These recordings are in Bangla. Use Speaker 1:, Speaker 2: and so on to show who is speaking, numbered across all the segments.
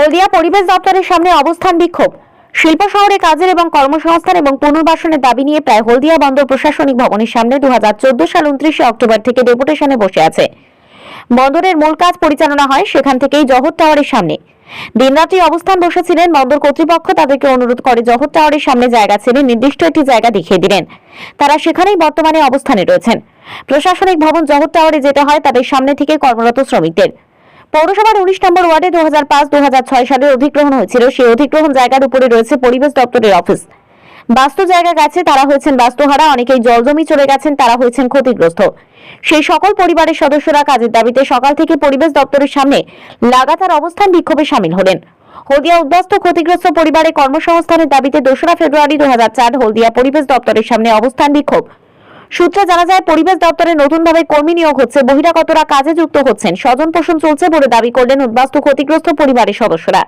Speaker 1: হলদিয়া পরিবেশ দপ্তরের সামনে অবস্থান বিক্ষোভ। শিল্প শহরে কাজের এবং কর্মসংস্থান এবং পুনর্বাসনের দাবি নিয়ে প্রায় হলদিয়া বন্দর প্রশাসনিক ভবনের সামনে দুহাজার চোদ্দ সাল উনত্রিশে অক্টোবর থেকে ডেপুটেশনে বসে আছে। বন্দরের মূল কাজ পরিচালনা হয় সেখান থেকেই জহর টাওয়ারের সামনে। দিনরাত্রি অবস্থান বসেছিলেন বন্দর কর্তৃপক্ষ, তাদেরকে অনুরোধ করে জহর টাওয়ারের সামনে জায়গা ছেড়ে নির্দিষ্ট একটি জায়গা দেখিয়ে দিলেন। তারা সেখানেই বর্তমানে অবস্থানে রয়েছেন। প্রশাসনিক ভবন জহর টাওয়ারে যেতে হয় তাদের সামনে থেকে কর্মরত শ্রমিকদের। পৌরসভার উনিশ নম্বর ওয়ার্ডে দু হাজার পাঁচ দু হাজার ছয় সালে অধিগ্রহণ হয়েছিল। সেই অধিগ্রহণ জায়গার উপরে রয়েছে পরিবেশ দপ্তরের অফিস। বাস্তু জায়গা গেছে তারা হয়েছেন বাস্তুহারা, অনেকেই জলজমি চলে গেছেন, তারা হয়েছেন ক্ষতিগ্রস্ত। সেই সকল পরিবারের সদস্যরা কাজের দাবিতে সকাল থেকে পরিবেশ দপ্তরের সামনে লাগাতার অবস্থান বিক্ষোভে সামিল হলেন। হলদিয়া উদ্বাস্ত ক্ষতিগ্রস্ত পরিবারে কর্মসংস্থানের দাবিতে দোসরা ফেব্রুয়ারি দু হাজার চার হলদিয়া পরিবেশ দপ্তরের সামনে অবস্থান বিক্ষোভ। সূত্রে জানা যায়, পরিবেশ দপ্তরে নতুনভাবে কর্মী নিয়োগ হচ্ছে। বহিরাগতরা কাজে যুক্ত হচ্ছেন। স্বজন পোষণ চলছে বলে দাবি করলেন উদ্বাস্তু ক্ষতিগ্রস্ত পরিবারের সদস্যরা।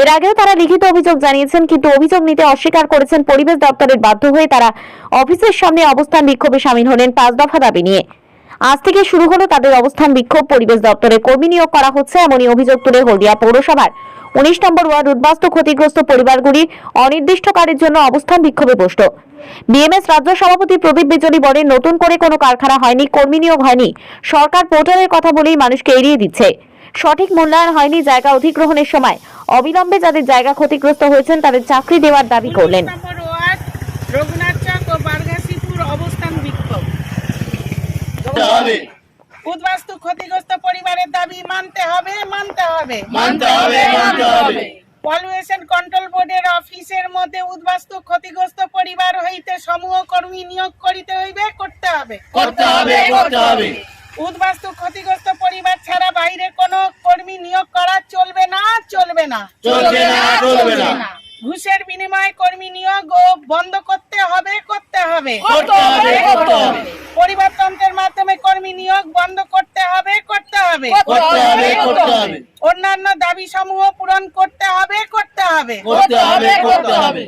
Speaker 1: এর আগেও তারা লিখিত অভিযোগ জানিয়েছেন, কিন্তু অভিযোগ নিতে অস্বীকার করেছেন পরিবেশ দপ্তরের বাধ্য হয়ে তারা অফিসের সামনে অবস্থান বিক্ষোভে সামিল হলেন পাঁচ দফা দাবি নিয়ে। আজ থেকে শুরু হলো তাদের অবস্থান বিক্ষোভ। পরিবেশ দপ্তরে কর্মী নিয়োগ করা হচ্ছে, এমনই অভিযোগ তুলে হলদিয়া পৌরসভার উনিশ নম্বর ওয়ার্ড উদ্বাস্তু ক্ষতিগ্রস্ত পরিবারগুলি অনির্দিষ্টকালের জন্য অবস্থান বিক্ষোভে বসত বিএমএস রাজ্য সভাপতি প্রদীপ বিজলি বলেন নতুন করে কোনো কারখানা হয়নি কর্মী নিয়োগ হয়নি। সরকার পোর্টালের কথা বলেই মানুষকে এড়িয়ে দিচ্ছে। সঠিক মূল্যায়ন হয়নি জায়গা অধিগ্রহণের সময়। অবিলম্বে যাদের জায়গা ক্ষতিগ্রস্ত হয়েছেন তাদের চাকরি দেওয়ার দাবি করলেন।
Speaker 2: উনিশ নম্বর ওয়ার্ড রঘুনাথ চক ও বারগাসিপুর অবস্থান বিক্ষোভ। উদ্বাস্তু ক্ষতিগ্রস্ত পরিবারের দাবি মানতে হবে মানতে হবে।
Speaker 3: মানতে হবে মানতে হবে।
Speaker 2: পলিউশন কন্ট্রোল বোর্ডের অফিসের মধ্যে উদ্বাস্তু ক্ষতিগ্রস্ত পরিবার হইতে সমূহ কর্মী নিয়োগ করিতে হইবে করতে হবে।
Speaker 3: করতে হবে করতে হবে।
Speaker 2: উদ্বাস্তু ক্ষতিগ্রস্ত পরিবার ছাড়া বাইরে কোনো কর্মী নিয়োগ করা চলবে না চলবে না।
Speaker 3: চলবে না চলবে না।
Speaker 2: ঘুষের বিনিময়ে কর্মী নিয়োগ ও বন্ধ করতে হবে করতে হবে। পরিবারতন্ত্রের মাধ্যমে কর্মী নিয়োগ বন্ধ করতে হবে করতে হবে।
Speaker 3: করতে হবে করতে হবে
Speaker 2: অন্যান্য দাবি সমূহ পূরণ করতে হবে করতে হবে।
Speaker 3: করতে হবে করতে হবে।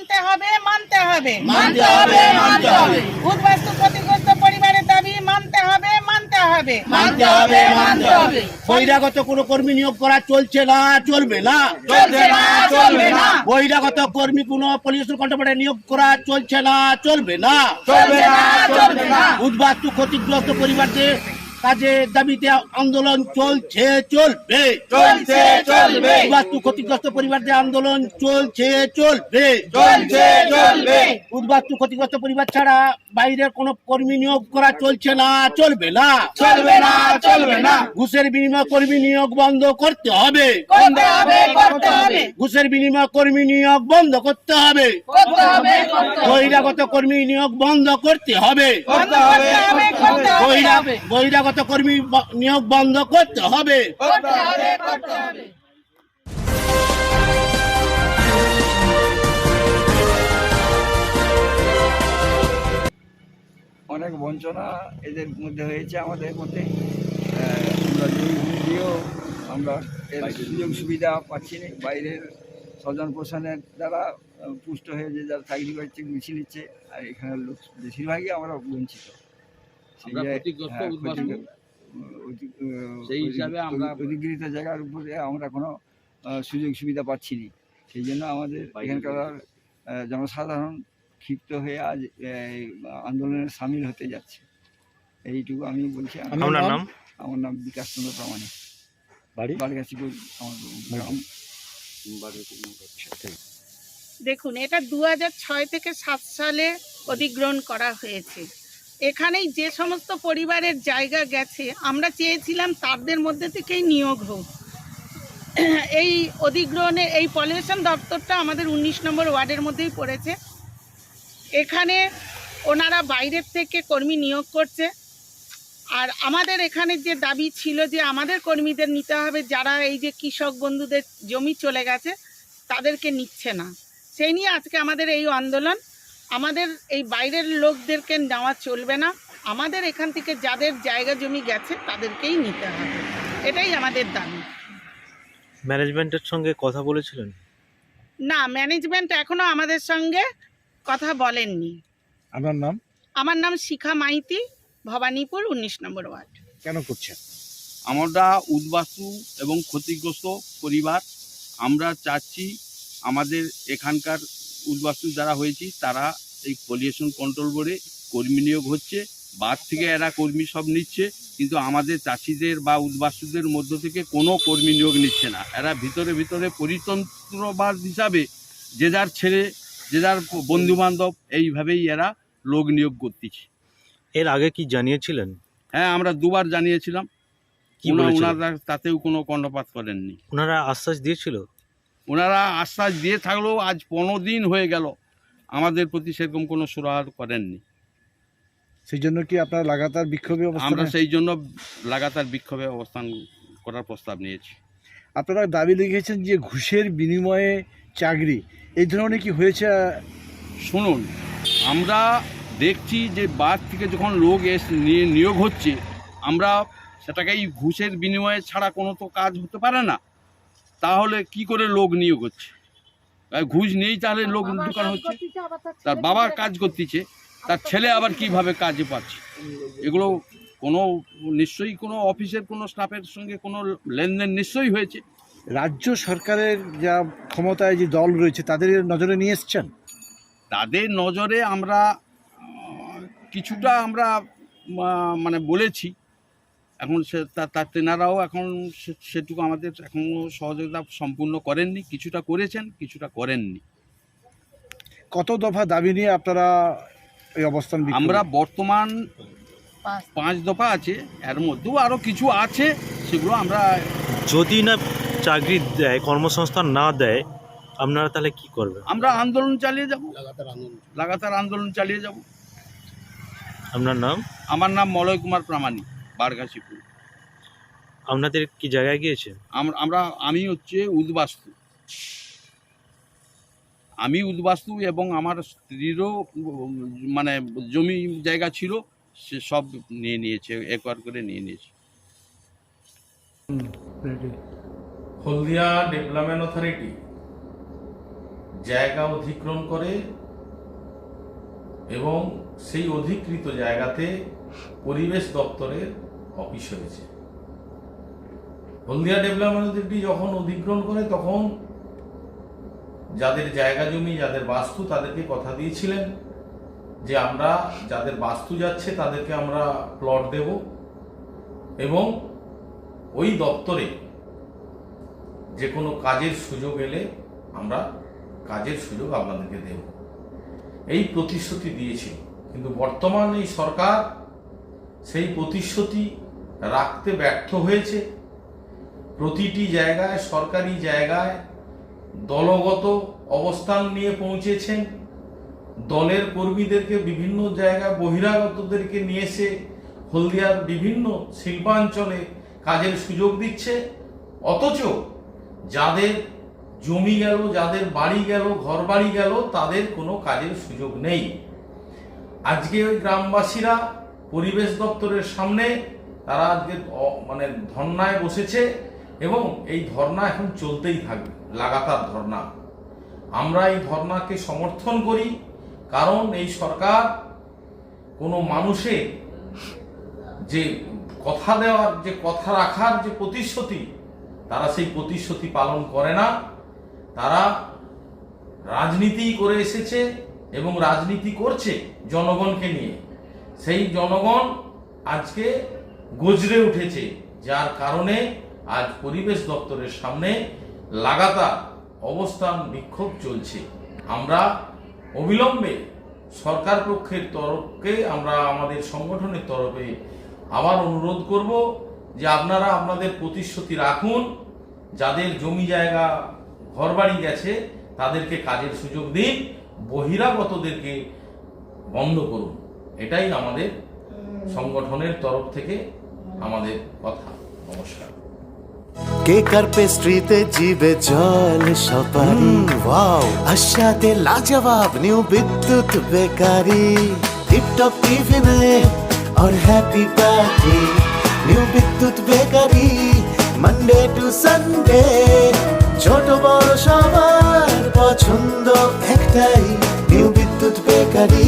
Speaker 2: মানতে হবে মানতে হবে।
Speaker 3: মানতে হবে মানতে হবে।
Speaker 2: উদ্বাস্তু ক্ষতিগ্রস্ত পরিবারের দাবি মানতে হবে মানতে হবে।
Speaker 3: মানতে হবে মানতে হবে।
Speaker 4: বহিরাগত কোনো কর্মী নিয়োগ করা চলছে না চলবে না।
Speaker 3: চলছে না চলবে না।
Speaker 4: বহিরাগত কর্মী কোনো পলিউশন কন্ট্রোলে নিয়োগ করা চলছে না চলবে না।
Speaker 3: চলবে না চলবে না।
Speaker 4: উদ্বাস্তু ক্ষতিগ্রস্ত পরিবারদের কাজে দাবিতে আন্দোলন চলছে চলবে।
Speaker 3: চলছে চলবে।
Speaker 4: উদ্বাস্তু ক্ষতিগ্রস্ত পরিবারদের আন্দোলন চলছে চলবে।
Speaker 3: চলছে চলবে।
Speaker 4: উদ্বাস্তু ক্ষতিগ্রস্ত পরিবার ছাড়া বাইরের কোনো কর্মী নিয়োগ করা চলছে না চলবে না।
Speaker 3: চলবে না চলবে না।
Speaker 4: ঘুষের বিনিময় কর্মী নিয়োগ বন্ধ করতে হবে।
Speaker 3: করতে হবে করতে হবে।
Speaker 4: ঘুষের বিনিময় কর্মী নিয়োগ বন্ধ করতে হবে।
Speaker 3: করতে হবে
Speaker 4: বহিরাগত কর্মী নিয়োগ বন্ধ করতে হবে।
Speaker 3: করতে হবে করতে
Speaker 4: বহিরাগত কর্মী নিয়োগ বন্ধ করতে হবে।
Speaker 3: করতে হবে করতে হবে।
Speaker 5: অনেক বঞ্চনা এদের মধ্যে হয়েছে আমাদের মধ্যে। আমরা জমি দিয়েও আমরা এর সুযোগ সুবিধা পাচ্ছি না। বাইরের স্বজন পোষণের দ্বারা পুষ্ট হয়ে যে যারা চাকরি করছে মিছিল নিচ্ছে আর এখানের লোক বেশিরভাগই আমরা বঞ্চিত।
Speaker 6: আমরা ক্ষতিগ্রস্ত
Speaker 5: হ্যাঁ,
Speaker 6: উদ্বাস্তু। সেই হিসাবে আমরা-
Speaker 5: অধিকৃত জায়গার উপরে আমরা কোনো সুযোগ সুবিধা পাচ্ছি না। সেই জন্য আমাদের এখানকার জনসাধারণ ক্ষিপ্ত হয়ে আজ আন্দোলনে সামিল হতে যাচ্ছে। এইটুকু আমি বলছি।
Speaker 7: আপনার নাম?
Speaker 5: আমার নাম বিকাশ চন্দ্র প্রামাণিক।
Speaker 7: বাড়ি?
Speaker 5: বারগাছিপুর আমার গ্রাম।
Speaker 2: দেখুন এটা দু ছয় থেকে সাত সালে অধিগ্রহণ করা হয়েছে। এখানেই যে সমস্ত পরিবারের জায়গা গেছে, আমরা চেয়েছিলাম তাদের মধ্যে থেকেই নিয়োগ হোক। এই অধিগ্রহণে, এই পলিউশন দপ্তরটা আমাদের উনিশ নম্বর ওয়ার্ডের মধ্যেই পড়েছে। এখানে ওনারা বাইরের থেকে কর্মী নিয়োগ করছে। আর আমাদের এখানে যে দাবি ছিল যে আমাদের কর্মীদের নিতে হবে, যারা এই যে কৃষক বন্ধুদের জমি চলে গেছে, তাদেরকে নিচ্ছে না। সেই নিয়ে আজকে আমাদের এই আন্দোলন আমাদের এই বাইরের লোকদেরকে নেওয়া চলবে না। আমাদের এখান থেকে যাদের জায়গা জমি গেছে তাদেরকেই নিতে হবে। এটাই আমাদের দাবি।
Speaker 7: ম্যানেজমেন্টের সঙ্গে কথা বলেছিলেন?
Speaker 2: না ম্যানেজমেন্ট এখনও আমাদের সঙ্গে কথা বলেননি।
Speaker 8: আপনার নাম?
Speaker 2: আমার নাম শিখা মাইতি ভবানীপুর উনিশ নম্বর ওয়ার্ড।
Speaker 8: কেন করছেন?
Speaker 6: আমরা উদ্বাস্তু এবং ক্ষতিগ্রস্ত পরিবার। আমরা চাচ্ছি আমাদের এখানকার উদ্বাস্তু যারা হয়েছি তারা এই পলিউশন কন্ট্রোল বোর্ডে কর্মী নিয়োগ হচ্ছে বাদ থেকে এরা কর্মী সব নিচ্ছে কিন্তু আমাদের চাষিদের বা উদ্বাস্তুদের মধ্য থেকে কোনো কর্মী নিয়োগ নিচ্ছে না। এরা ভিতরে ভিতরে পরিতন্ত্রবাদ হিসাবে যে যার ছেলে যে যার বন্ধু বান্ধব এইভাবেই এরা লোক নিয়োগ করতেছে।
Speaker 7: এর আগে কি জানিয়েছিলেন?
Speaker 6: হ্যাঁ আমরা দুবার জানিয়েছিলাম।
Speaker 7: কি
Speaker 6: ওনারা তাতেও কোনো কর্ণপাত করেননি।
Speaker 7: ওনারা আশ্বাস দিয়েছিল?
Speaker 6: ওনারা আশ্বাস দিয়ে থাকলেও আজ পনেরো দিন হয়ে গেল। আমাদের প্রতি সেরকম কোনো সুরাহার করেননি।
Speaker 8: সেই জন্য কি আপনারা লাগাতার বিক্ষোভে
Speaker 6: আমরা সেই জন্য লাগাতার বিক্ষোভে অবস্থান করার প্রস্তাব নিয়েছি।
Speaker 8: আপনারা দাবি লিখেছেন যে ঘুষের বিনিময়ে চাকরি। এই ধরনের কি হয়েছে?
Speaker 6: শুনুন আমরা দেখছি যে বাদ থেকে যখন লোক এস নিয়ে নিয়োগ হচ্ছে আমরা সেটাকেই ঘুষের বিনিময়ে ছাড়া কোনো তো কাজ হতে পারে না। তাহলে কি করে লোক নিয়োগ হচ্ছে? আর ঘুষ নেই তাহলে লোক দোকান হচ্ছে? তার বাবা কাজ করতেছে তার ছেলে আবার কীভাবে কাজে পাচ্ছে? এগুলো কোনো নিশ্চয়ই কোনো অফিসের কোনো স্টাফের সঙ্গে কোনো লেনদেন নিশ্চয়ই হয়েছে?
Speaker 8: রাজ্য সরকারের যা ক্ষমতায় যে দল রয়েছে তাদের নজরে নিয়ে এসছেন?
Speaker 6: তাদের নজরে আমরা কিছুটা আমরা মানে বলেছি এখন সে তার তা তেনারাও এখন সে- সেটুকু আমাদের এখনও সহযোগিতা সম্পূর্ণ করেননি কিছুটা করেছেন কিছুটা করেননি।
Speaker 8: কত দফা দাবি নিয়ে আপনারা এই অবস্থান
Speaker 6: আমরা বর্তমান পাঁচ। দফা আছে এর মধ্যেও আরও কিছু আছে সেগুলো আমরা
Speaker 7: যদি না চাকরি দেয় কর্মসংস্থান না দেয় আপনারা তাহলে কি করবেন?
Speaker 6: আমরা আন্দোলন চালিয়ে যাব। লাগাতার আন্দোলন চালিয়ে যাব।
Speaker 7: আপনার নাম?
Speaker 6: আমার নাম মলয় কুমার প্রামাণিক। বারঘাসিপুর
Speaker 7: আপনাদের কি জায়গায় গিয়েছে
Speaker 6: আম- আমরা আমি হচ্ছে উদ্বাস্তু। আমি উদ্বাস্তু এবং আমার স্ত্রীরও মানে জমি জায়গা ছিল সে সব নিয়ে নিয়েছে একবার করে নিয়ে নিয়েছে।
Speaker 9: হলদিয়া ডেভেলপমেন্ট অথরিটি জায়গা অধিক্রম করে এবং সেই অধিকৃত জায়গাতে পরিবেশ দপ্তরের অফিস হয়েছে। হলদিয়া ডেভেলপমেন্ট অথরিটি যখন অধিগ্রহণ করে, তখন যাদের জায়গা জমি, যাদের বাস্তু, তাদেরকে কথা দিয়েছিলেন যে আমরা যাদের বাস্তু যাচ্ছে, তাদেরকে আমরা প্লট দেব এবং ওই দপ্তরে যে কোনো কাজের সুযোগ এলে আমরা কাজের সুযোগ আপনাদেরকে দেব। এই প্রতিশ্রুতি দিয়েছিল কিন্তু বর্তমান এই সরকার সেই প্রতিশ্রুতি রাখতে ব্যর্থ হয়েছে। প্রতিটি জায়গায়, সরকারি জায়গায় দলগত অবস্থান নিয়ে পৌঁছেছেন। দলের কর্মীদেরকে বিভিন্ন জায়গায় বহিরাগতদেরকে নিয়ে এসে হলদিয়ার বিভিন্ন শিল্পাঞ্চলে কাজের সুযোগ দিচ্ছে। অথচ যাদের জমি গেল, যাদের বাড়ি গেল ঘর বাড়ি গেল, তাদের কোনো কাজের সুযোগ নেই। আজকে ওই গ্রামবাসীরা পরিবেশ দপ্তরের সামনে তারা আজকে মানে ধর্নায় বসেছে এবং এই ধর্না এখন চলতেই থাকবে, লাগাতার ধর্না। আমরা এই ধর্নাকে সমর্থন করি, কারণ এই সরকার কোনো মানুষের যে কথা দেওয়ার, যে কথা রাখার যে প্রতিশ্রুতি, তারা সেই প্রতিশ্রুতি পালন করে না। তারা রাজনীতি করে এসেছে এবং রাজনীতি করছে জনগণকে নিয়ে। সেই জনগণ আজকে গজরে উঠেছে, যার কারণে আজ পরিবেশ দপ্তরের সামনে লাগাতার অবস্থান বিক্ষোভ চলছে। আমরা অবিলম্বে সরকার পক্ষের তরফকে, আমরা আমাদের সংগঠনের তরফে আবার অনুরোধ করব যে আপনারা আপনাদের প্রতিশ্রুতি রাখুন, যাদের জমি জায়গা, ঘরবাড়ি গেছে, তাদেরকে কাজের সুযোগ দিন, বহিরাগতদেরকে বন্ধ করুন। এটাই আমাদের সংগঠনের তরফ থেকে আমাদের কথা নমস্কার
Speaker 10: কেক আর পেস্ট্রিতে জিবে জল সপারি ওয়াও আশাতে লাজবাব নিউ বিদ্যুৎ বেকারি টিপটপ টিফিনে और happy party new Bidyut bakery Monday to Sunday ছোট বড় সবার পছন্দ একটাই নিউ বিদ্যুৎ বেকারি